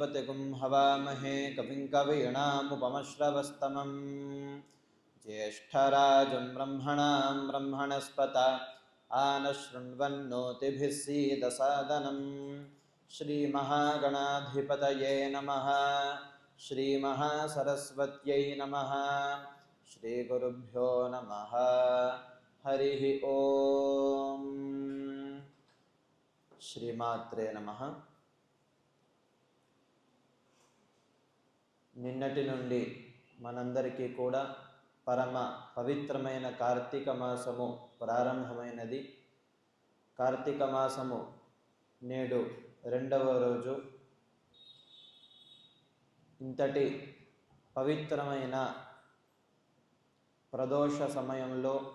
गणपतिगुं हवामहे कविं कवीणामुपमश्रवस्तमम् ज्येष्ठराजं ब्रह्मणां ब्रह्मणस्पत आनशृण्वन्नोतिभिः सीदसादनं श्रीमहागणाधिपतये नमः। श्रीमहासरस्वत्यै नमः। श्रीगुरुभ्यो नमः। हरिः ॐ श्रीमात्रे नमः। నిన్నటి నుండి మనందరికీ కూడా పరమ పవిత్రమైన కార్తీక మాసము ప్రారంభమైనది. కార్తీక మాసము నేడు రెండవ రోజు. ఇంతటి పవిత్రమైన ప్రదోష సమయంలో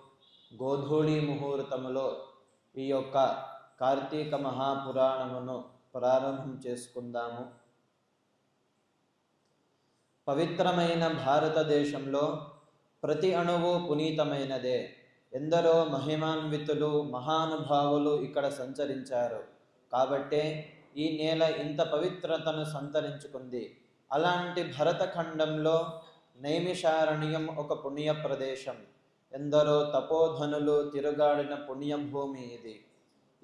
గోధూళి ముహూర్తములో ఈ యొక్క కార్తీక మహాపురాణమును ప్రారంభం చేసుకుందాము. పవిత్రమైన భారతదేశంలో ప్రతి అణువు పునీతమైనదే. ఎందరో మహిమాన్వితులు మహానుభావులు ఇక్కడ సంచరించారు. కాబట్టే ఈ నేల ఇంత పవిత్రతను సంతరించుకుంది. అలాంటి భరతఖండంలో నైమిషారణ్యం ఒక పుణ్య ప్రదేశం. ఎందరో తపోధనులు తిరుగాడిన పుణ్యభూమి ఇది.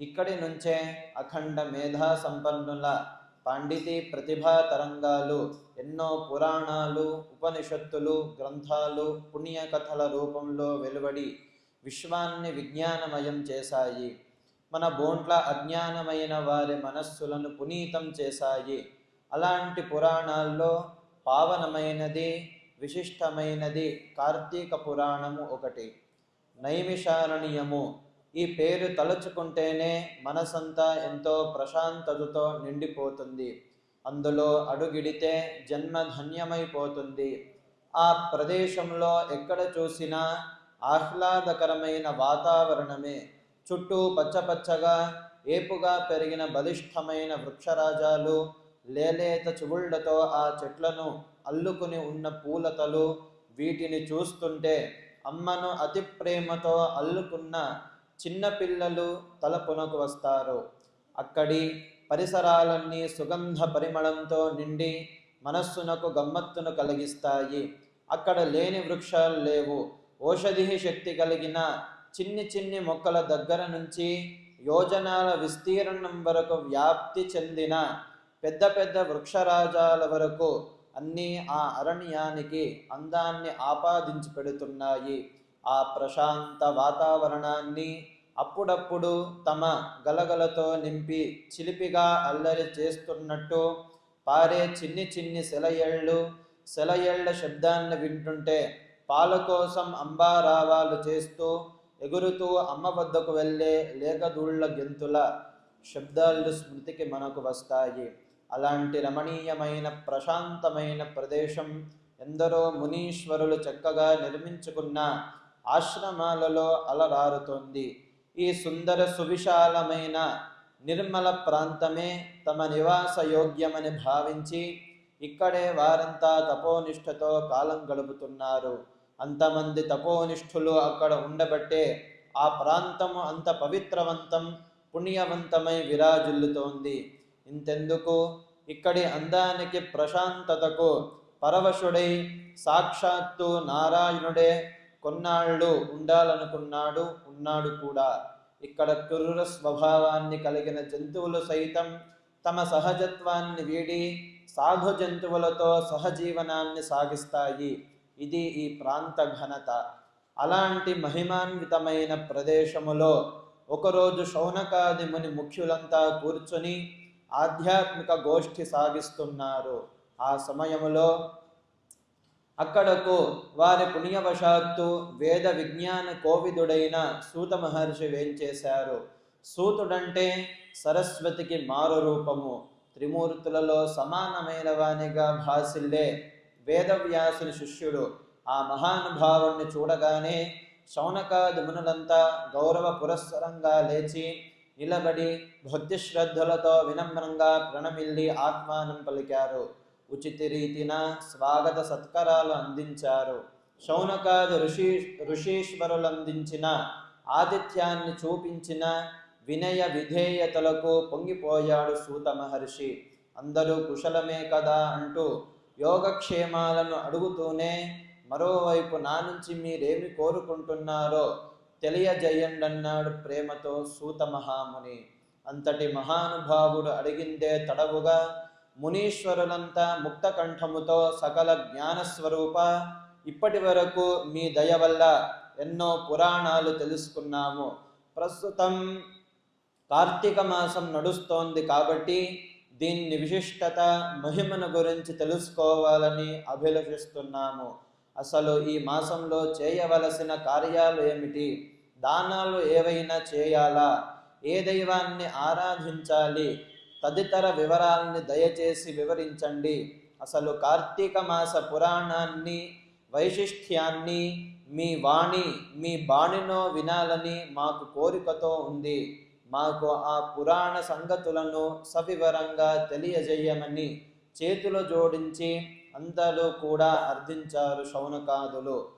ఇక్కడి నుంచే అఖండ మేధా సంపన్నుల పాండితీ ప్రతిభా తరంగాలు ఎన్నో పురాణాలు ఉపనిషత్తులు గ్రంథాలు పుణ్యకథల రూపంలో వెలువడి విశ్వాన్ని విజ్ఞానమయం చేశాయి. మన బోంట్ల అజ్ఞానమైన వారి మనస్సులను పునీతం చేశాయి. అలాంటి పురాణాల్లో పావనమైనది విశిష్టమైనది కార్తీక పురాణము ఒకటి. నైమిషారణీయము. ఈ పేరు తలుచుకుంటేనే మనసంతా ఎంతో ప్రశాంతతతో నిండిపోతుంది. అందులో అడుగిడితే జన్మ ధన్యమైపోతుంది. ఆ ప్రదేశంలో ఎక్కడ చూసినా ఆహ్లాదకరమైన వాతావరణమే. చుట్టూ పచ్చపచ్చగా ఏపుగా పెరిగిన బలిష్టమైన వృక్షరాజాలు లేలేత చువుళ్ళతో ఆ చెట్లను అల్లుకుని ఉన్న పూలతలు వీటిని చూస్తుంటే అమ్మను అతి ప్రేమతో అల్లుకున్న చిన్నపిల్లలు తలపునకు వస్తారు. అక్కడి పరిసరాలన్నీ సుగంధ పరిమళంతో నిండి మనస్సునకు గమ్మత్తును కలిగిస్తాయి. అక్కడ లేని వృక్షాలు లేవు. ఔషధి శక్తి కలిగిన చిన్ని చిన్ని మొక్కల దగ్గర నుంచి యోజనాల విస్తీర్ణం వరకు వ్యాప్తి చెందిన పెద్ద పెద్ద వృక్షరాజాల వరకు అన్నీ ఆ అరణ్యానికి అందాన్ని ఆపాదించి పెడుతున్నాయి. ఆ ప్రశాంత వాతావరణాన్ని అప్పుడప్పుడు తమ గలగలతో నింపి చిలిపిగా అల్లరి చేస్తున్నట్టు పారే చిన్ని చిన్ని సెలయేళ్ళు సెలయేళ్ళ శబ్దాన్ని వింటుంటే పాల కోసం అంబారావాలు చేస్తూ ఎగురుతూ అమ్మ వద్దకు వెళ్ళే లేకదూళ్ళ గెంతుల శబ్దాలు స్మృతికి మనకు వస్తాయి. అలాంటి రమణీయమైన ప్రశాంతమైన ప్రదేశం ఎందరో మునీశ్వరులు చక్కగా నిర్మించుకున్న ఆశ్రమాలలో అలరారుతోంది. ఈ సుందర సువిశాలమైన నిర్మల ప్రాంతమే తమ నివాస యోగ్యమని భావించి ఇక్కడే వారంతా తపోనిష్ఠతో కాలం గడుపుతున్నారు. అంతమంది తపోనిష్ఠులు అక్కడ ఉండబట్టే ఆ ప్రాంతము అంత పవిత్రవంతం పుణ్యవంతమై విరాజిల్లుతోంది. ఇంతెందుకు? ఇక్కడి అందానికి ప్రశాంతతకు పరవశుడై సాక్షాత్తు నారాయణుడే కొన్నాళ్ళు ఉండాలనుకున్నాడు ఉన్నాడు కూడా. ఇక్కడ క్రూర స్వభావాన్ని కలిగిన జంతువులు సైతం తమ సహజత్వాన్ని వీడి సాధు జంతువులతో సహజీవనాన్ని సాగిస్తాయి. ఇది ఈ ప్రాంత ఘనత. అలాంటి మహిమాన్వితమైన ప్రదేశములో ఒకరోజు శౌనకాది ముని ముఖ్యులంతా కూర్చొని ఆధ్యాత్మిక గోష్ఠి సాగిస్తున్నారు. ఆ సమయములో అక్కడకు వారి పుణ్యవశాత్తు వేద విజ్ఞాన కోవిదుడైన సూత మహర్షి వేంచేశారు సూతుడంటే సరస్వతికి మారు రూపము. త్రిమూర్తులలో సమానమైన వానిగా భాసిల్లే వేదవ్యాసుని శిష్యుడు. ఆ మహానుభావుణ్ణి చూడగానే శౌనకాదిమునులంతా గౌరవ పురస్సరంగా లేచి నిలబడి భక్తి శ్రద్ధలతో వినమ్రంగా ప్రణమిల్లి ఆత్మానం పలికారు ఉచిత రీతిన స్వాగత సత్కరాలు అందించారు. శౌనకాది ఋషి ఋషీశ్వరులు అందించిన ఆతిథ్యాన్ని చూపించిన వినయ విధేయతలకు పొంగిపోయాడు సూత మహర్షి. అందరూ కుశలమే కదా అంటూ యోగక్షేమాలను అడుగుతూనే మరోవైపు నా నుంచి మీరేమి కోరుకుంటున్నారో తెలియజేయండన్నాడు ప్రేమతో సూత మహాముని. అంతటి మహానుభావుడు అడిగిందే తడవుగా మునీశ్వరులంతా ముక్త కంఠముతో సకల జ్ఞానస్వరూప. ఇప్పటి వరకు మీ దయ వల్ల ఎన్నో పురాణాలు తెలుసుకున్నాము. ప్రస్తుతం కార్తీక మాసం నడుస్తోంది కాబట్టి దీన్ని విశిష్టత మహిమను గురించి తెలుసుకోవాలని అభిలషిస్తున్నాము. అసలు ఈ మాసంలో చేయవలసిన కార్యాలు ఏమిటి? దానాలు ఏవైనా చేయాలా? ఏ దైవాన్ని ఆరాధించాలి? తదితర వివరాలని దయచేసి వివరించండి. అసలు కార్తీక మాస పురాణాన్ని వైశిష్ట్యాన్ని మీ వాణి మీ బాణినో వినాలని మాకు కోరికతో ఉంది. మాకు ఆ పురాణ సంగతులను సవివరంగా తెలియజేయమని చేతులు జోడించి అందరూ కూడా అర్థించారు శౌనకాదులు.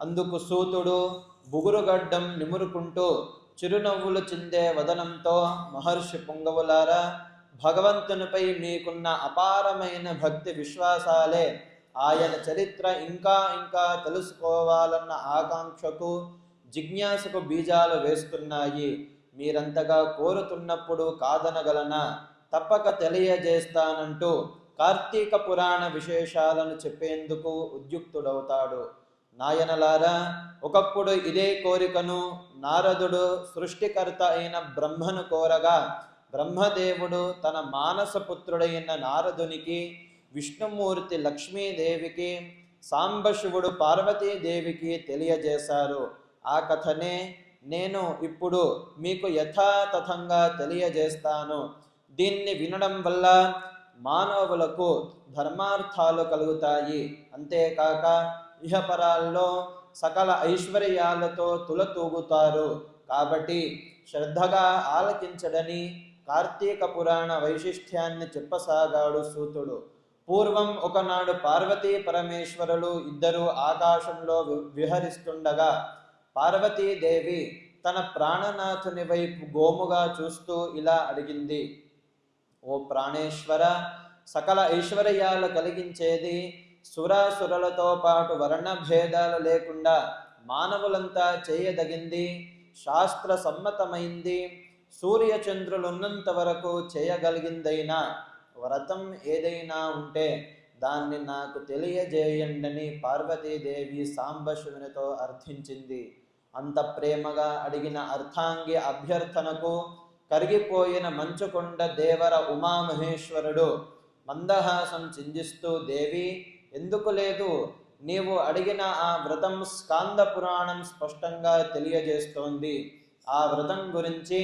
అందుకు సూతుడు బుగురుగడ్డం నిమురుకుంటూ చిరునవ్వులు చిందే వదనంతో మహర్షి పొంగవులారా భగవంతునిపై మీకున్న అపారమైన భక్తి విశ్వాసాలే. ఆయన చరిత్ర ఇంకా ఇంకా తెలుసుకోవాలన్న ఆకాంక్షకు జిజ్ఞాసకు బీజాలు వేస్తున్నాయి. మీరంతగా కోరుతున్నప్పుడు కాదనగలనా? తప్పక తెలియజేస్తానంటూ కార్తీక పురాణ విశేషాలను చెప్పేందుకు ఉద్యుక్తుడవుతాడు. నాయనలారా ఒకప్పుడు ఇదే కోరికను నారదుడు సృష్టికర్త అయిన బ్రహ్మను కోరగా బ్రహ్మదేవుడు తన మానసపుత్రుడైన నారదునికి విష్ణుమూర్తి లక్ష్మీదేవికి సాంబశివుడు పార్వతీదేవికి తెలియజేశారు. ఆ కథనే నేను ఇప్పుడు మీకు యథాతథంగా తెలియజేస్తాను. దీన్ని వినడం వల్ల మానవులకు ధర్మార్థాలు కలుగుతాయి. అంతేకాక ఇహపరాల్లో సకల ఐశ్వర్యాలతో తులతూగుతారు. కాబట్టి శ్రద్ధగా ఆలకించడని కార్తీక పురాణ వైశిష్ట్యాన్ని చెప్పసాగాడు సూతుడు. పూర్వం ఒకనాడు పార్వతీ పరమేశ్వరులు ఇద్దరూ ఆకాశంలో వి- విహరిస్తుండగా పార్వతీదేవి తన ప్రాణనాథుని వైపు గోముగా చూస్తూ ఇలా అడిగింది. ఓ ప్రాణేశ్వర సకల ఐశ్వర్యాలు కలిగించేది సురాసురులతో పాటు వర్ణ భేదాలు లేకుండా మానవులంతా చేయదగింది శాస్త్ర సమ్మతమైంది సూర్యచంద్రులున్నంత వరకు చేయగలిగిందైనా వ్రతం ఏదైనా ఉంటే దాన్ని నాకు తెలియజేయండని పార్వతీదేవి సాంబశివునితో అర్థించింది. అంత ప్రేమగా అడిగిన అర్థాంగి అభ్యర్థనకు కరిగిపోయిన మంచుకొండ దేవర ఉమామహేశ్వరుడు మందహాసం చిందిస్తూ దేవి ఎందుకు లేదు? నీవు అడిగిన ఆ వ్రతం స్కాంద పురాణం స్పష్టంగా తెలియజేస్తోంది. ఆ వ్రతం గురించి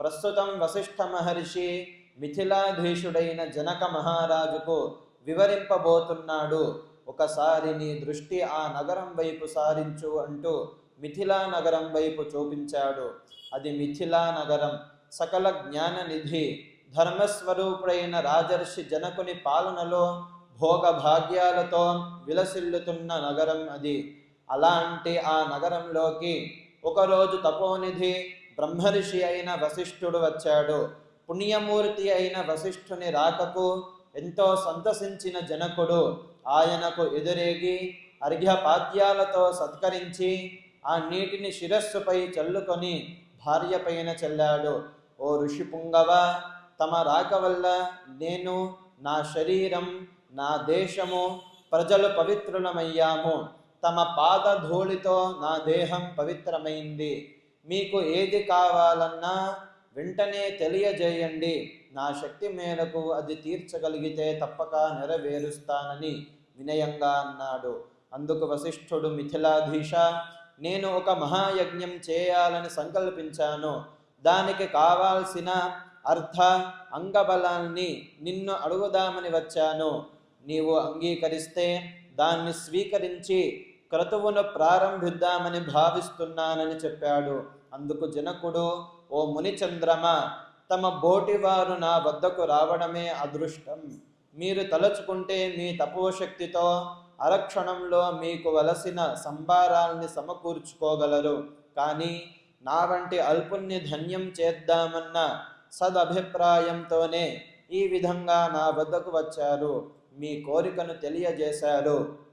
ప్రస్తుతం వశిష్ఠ మహర్షి మిథిలాధీశుడైన జనక మహారాజుకు వివరింపబోతున్నాడు. ఒకసారి నీ దృష్టి ఆ నగరం వైపు సారించు అంటూ మిథిలా నగరం వైపు చూపించాడు. అది మిథిలా నగరం. సకల జ్ఞాన నిధి ధర్మస్వరూపుడైన రాజర్షి జనకుని పాలనలో భోగ భాగ్యాలతో విలసిల్లుతున్న నగరం అది. అలాంటి ఆ నగరంలోకి ఒకరోజు తపోనిధి బ్రహ్మర్షి అయిన వశిష్ఠుడు వచ్చాడు. పుణ్యమూర్తి అయిన వశిష్ఠుని రాకకు ఎంతో సంతసించిన జనకుడు ఆయనకు ఎదురేగి అర్ఘ్యపాద్యాలతో సత్కరించి ఆ నీటిని శిరస్సుపై చల్లుకొని భార్య పైన చల్లాడు. ఓ ఋషి పుంగవ తమ రాక వల్ల నేను నా శరీరం నా దేశము ప్రజలు పవిత్రులమయ్యాము. తమ పాదధూళితో నా దేహం పవిత్రమైంది. మీకు ఏది కావాలన్నా వెంటనే తెలియజేయండి. నా శక్తి మేరకు అది తీర్చగలిగితే తప్పక నెరవేరుస్తానని వినయంగా అన్నాడు. అందుకు వశిష్ఠుడు మిథిలాధీశ నేను ఒక మహాయజ్ఞం చేయాలని సంకల్పించాను. దానికి కావాల్సిన అర్థ అంగబలాన్ని నిన్ను అడుగుదామని వచ్చాను. నీవు అంగీకరిస్తే దాన్ని స్వీకరించి క్రతువును ప్రారంభిద్దామని భావిస్తున్నానని చెప్పాడు. అందుకు జనకుడు ఓ మునిచంద్రమ తమ బోటివారు నా వద్దకు రావడమే అదృష్టం. మీరు తలుచుకుంటే మీ తపోశక్తితో అరక్షణంలో మీకు వలసిన సంభారాల్ని సమకూర్చుకోగలరు. కానీ నా వంటి అల్పుణ్ణి ధన్యం చేద్దామన్న సదభిప్రాయంతోనే ఈ విధంగా నా వద్దకు వచ్చారు. మీ కోరికను తెలియజేశారు.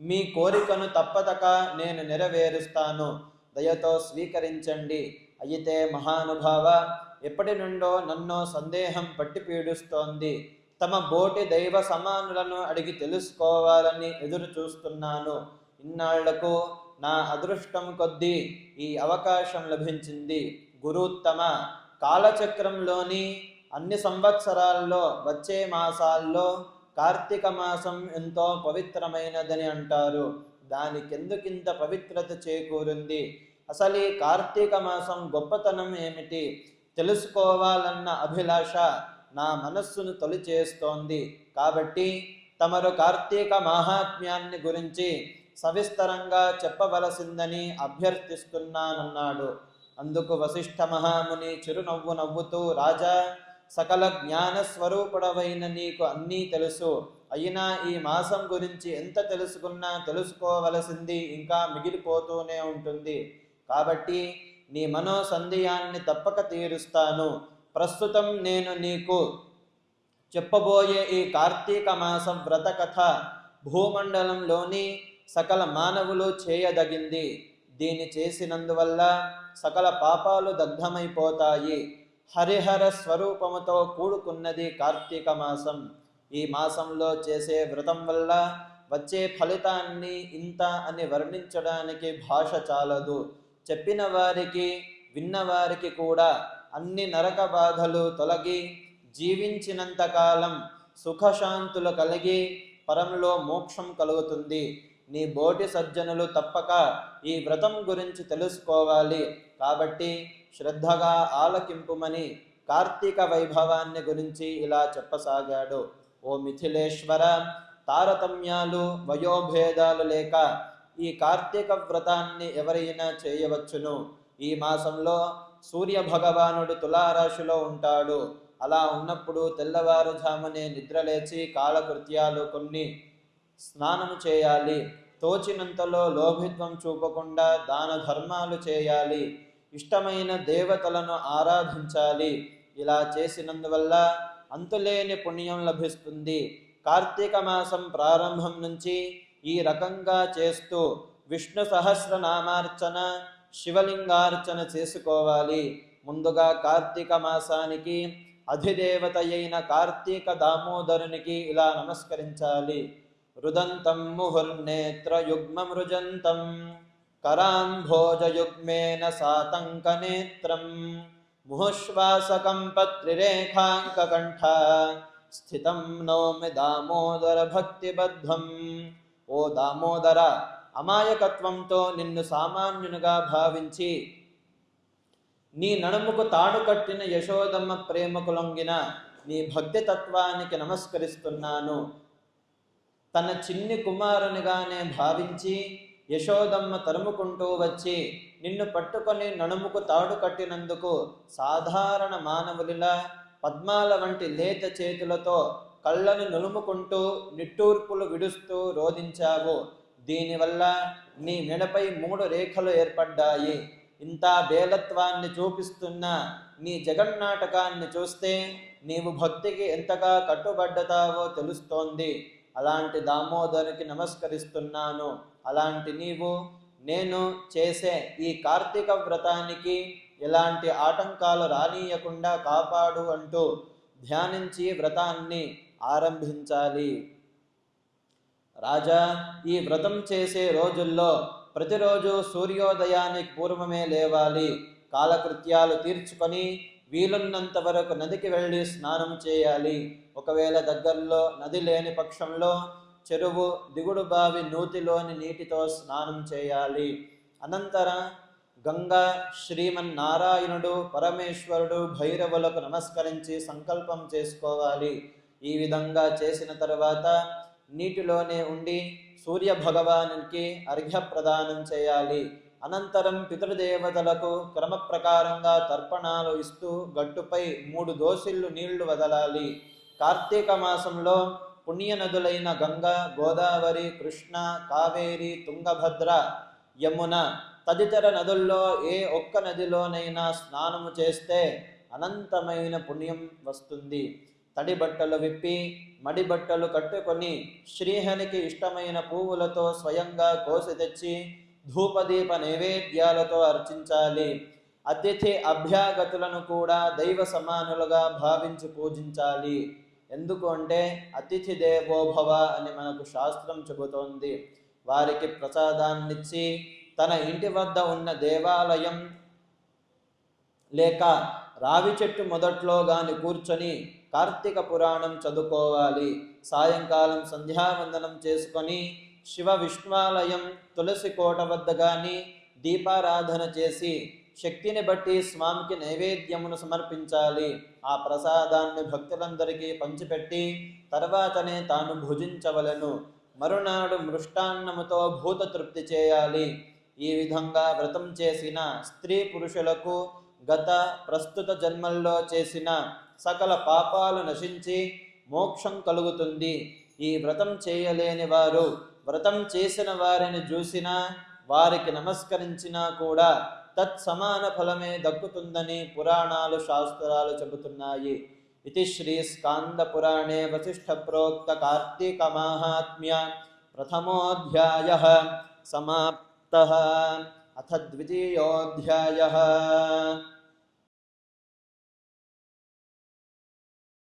మీ కోరికను తప్పదక నేను నెరవేరుస్తాను. దయతో స్వీకరించండి. అయితే మహానుభావ ఎప్పటి నుండో నన్ను సందేహం పట్టి పీడుస్తోంది. తమ బోటి దైవ సమానులను అడిగి తెలుసుకోవాలని ఎదురు చూస్తున్నాను. ఇన్నాళ్ళకు నా అదృష్టం కొద్దీ ఈ అవకాశం లభించింది. గురుత్తమ కాలచక్రంలోని అన్ని సంవత్సరాల్లో వచ్చే మాసాల్లో కార్తీక మాసం ఎంతో పవిత్రమైనదని అంటారు. దాని కిందకింత పవిత్రత చేకూరింది? అసలు ఈ కార్తీక మాసం గొప్పతనం ఏమిటి? తెలుసుకోవాలన్న అభిలాష నా మనస్సును తొలిచేస్తోంది. కాబట్టి తమరు కార్తీక మాహాత్మ్యాన్ని గురించి సవిస్తరంగా చెప్పవలసిందని అభ్యర్థిస్తున్నానన్నాడు. అందుకు వశిష్ఠ మహాముని చిరునవ్వు నవ్వుతూ రాజా సకల జ్ఞాన స్వరూపుడవైన నీకు అన్నీ తెలుసు. అయినా ఈ మాసం గురించి ఎంత తెలుసుకున్నా తెలుసుకోవలసింది ఇంకా మిగిలిపోతూనే ఉంటుంది. కాబట్టి నీ మనోసందేహాన్ని తప్పక తీరుస్తాను. ప్రస్తుతం నేను నీకు చెప్పబోయే ఈ కార్తీక మాసం వ్రత కథ భూమండలంలోని సకల మానవులు చేయదగింది. దీన్ని చేసినందువల్ల సకల పాపాలు దగ్ధమైపోతాయి. హరిహర స్వరూపముతో కూడుకున్నది కార్తీక మాసం. ఈ మాసంలో చేసే వ్రతం వల్ల వచ్చే ఫలితాన్ని ఇంత అని వర్ణించడానికి భాష చాలదు. చెప్పిన వారికి విన్నవారికి కూడా అన్ని నరక బాధలు తొలగి జీవించినంతకాలం సుఖశాంతులు కలిగి పరంలో మోక్షం కలుగుతుంది. నీ బోటి సజ్జనులు తప్పక ఈ వ్రతం గురించి తెలుసుకోవాలి. కాబట్టి శ్రద్ధగా ఆలకింపుమని కార్తీక వైభవాన్ని గురించి ఇలా చెప్పసాగాడు. ఓ మిథిలేశ్వర తారతమ్యాలు వయోభేదాలు లేక ఈ కార్తీక వ్రతాన్ని ఎవరైనా చేయవచ్చును? ఈ మాసంలో సూర్య భగవానుడు తులారాశిలో ఉంటాడు. అలా ఉన్నప్పుడు తెల్లవారుజామునే నిద్రలేచి కాలకృత్యాలు కొన్ని స్నానము చేయాలి. తోచినంతలో లోభిత్వం చూపకుండా దాన ధర్మాలు చేయాలి. ఇష్టమైన దేవతలను ఆరాధించాలి. ఇలా చేసినందువల్ల అంతులేని పుణ్యం లభిస్తుంది. కార్తీక మాసం ప్రారంభం నుంచి ఈ రకంగా చేస్తూ విష్ణు సహస్రనామార్చన శివలింగార్చన చేసుకోవాలి. ముందుగా కార్తీక మాసానికి అధిదేవత అయిన కార్తీక దామోదరునికి ఇలా నమస్కరించాలి. రుదంతం ముహుర్నేత్రయుగ్మమృజంతం. कराम्भोजयुग्मेन सातङ्कनेत्रं मुहुश्वासकं पत्रिरेखाङ्ककण्ठा స్థితం నోమి దామోదర భక్తిబద్ధం ఓ దామోదర అమాయకత్వంతో నిన్ను సామాన్యునిగా భావించి నీ నడుముకు తాడు కట్టిన యశోదమ్మ ప్రేమకు లొంగిన నీ భక్తి తత్వానికి నమస్కరిస్తున్నాను తన చిన్ని కుమారునిగానే భావించి యశోదమ్మ తరుముకుంటూ వచ్చి నిన్ను పట్టుకొని నడుముకు తాడు కట్టినందుకు సాధారణ మానవులిలా పద్మాల వంటి లేత చేతులతో కళ్ళను నులుముకుంటూ నిట్టూర్పులు విడుస్తూ రోధించావు. దీనివల్ల నీ మెడపై మూడు రేఖలు ఏర్పడ్డాయి. ఇంత బేలత్వాన్ని చూపిస్తున్న నీ జగన్నాటకాన్ని చూస్తే నీవు భక్తికి ఎంతగా కట్టుబడ్డతావో తెలుస్తోంది. అలాంటి దామోదరునికి నమస్కరిస్తున్నాను. అలాంటి నీవు నేను చేసే ఈ కార్తీక వ్రతానికి ఎలాంటి ఆటంకాలు రానీయకుండా కాపాడు అంటూ ధ్యానించి వ్రతాన్ని ఆరంభించాలి. రాజా ఈ వ్రతం చేసే రోజుల్లో ప్రతిరోజు సూర్యోదయానికి పూర్వమే లేవాలి. కాలకృత్యాలు తీర్చుకొని వీలున్నంత వరకు నదికి వెళ్ళి స్నానం చేయాలి. ఒకవేళ దగ్గరలో నది లేని పక్షంలో చెరువు దిగుడు బావి నూతిలోని నీటితో స్నానం చేయాలి. అనంతరం గంగా శ్రీమన్నారాయణుడు పరమేశ్వరుడు భైరవులకు నమస్కరించి సంకల్పం చేసుకోవాలి. ఈ విధంగా చేసిన తర్వాత నీటిలోనే ఉండి సూర్య భగవానునికి అర్ఘ్య ప్రదానం చేయాలి. అనంతరం పితృదేవతలకు క్రమ ప్రకారంగా తర్పణాలు ఇస్తూ గట్టుపై మూడు దోసిళ్ళు నీళ్ళు వదలాలి. కార్తీక మాసంలో పుణ్య నదులైన గంగా గోదావరి కృష్ణ కావేరి తుంగభద్ర యమున తదితర నదుల్లో ఏ ఒక్క నదిలోనైనా స్నానము చేస్తే అనంతమైన పుణ్యం వస్తుంది. తడి బట్టలు విప్పి మడి బట్టలు కట్టుకొని శ్రీహరికి ఇష్టమైన పువ్వులతో స్వయంగా కోసి తెచ్చి ధూపదీప నైవేద్యాలతో అర్చించాలి. అతిథి అభ్యాగతులను కూడా దైవ సమానులుగా భావించి పూజించాలి. ఎందుకు అంటే అతిథి దేవోభవ అని మనకు శాస్త్రం చెబుతోంది. వారికి ప్రసాదాన్నిచ్చి తన ఇంటి వద్ద ఉన్న దేవాలయం లేక రావి చెట్టు మొదట్లో గాని కూర్చొని కార్తీక పురాణం చదువుకోవాలి. సాయంకాలం సంధ్యావందనం చేసుకొని శివ విష్ణువాలయం తులసి కోట వద్ద కానీ దీపారాధన చేసి శక్తిని బట్టి స్వామికి నైవేద్యమును సమర్పించాలి. ఆ ప్రసాదాన్ని భక్తులందరికీ పంచిపెట్టి తర్వాతనే తాను భుజించవలెను. మరునాడు మృష్టాన్నముతో భూత తృప్తి చేయాలి. ఈ విధంగా వ్రతం చేసిన స్త్రీ పురుషులకు గత ప్రస్తుత జన్మల్లో చేసిన సకల పాపాలు నశించి మోక్షం కలుగుతుంది. ఈ వ్రతం చేయలేని వారు వ్రతం చేసిన వారిని చూసినా వారికి నమస్కరించినా కూడా తత్సమాన ఫలమే దక్కుతుందని పురాణాలు శాస్త్రాలు చెబుతున్నాయి. ఇది శ్రీ స్కాంద పురాణే వశిష్ఠ ప్రోక్త కార్తీక మాహాత్మ్య ప్రథమోధ్యాయ సమాప్త. అథ ద్వితీయోధ్యాయ.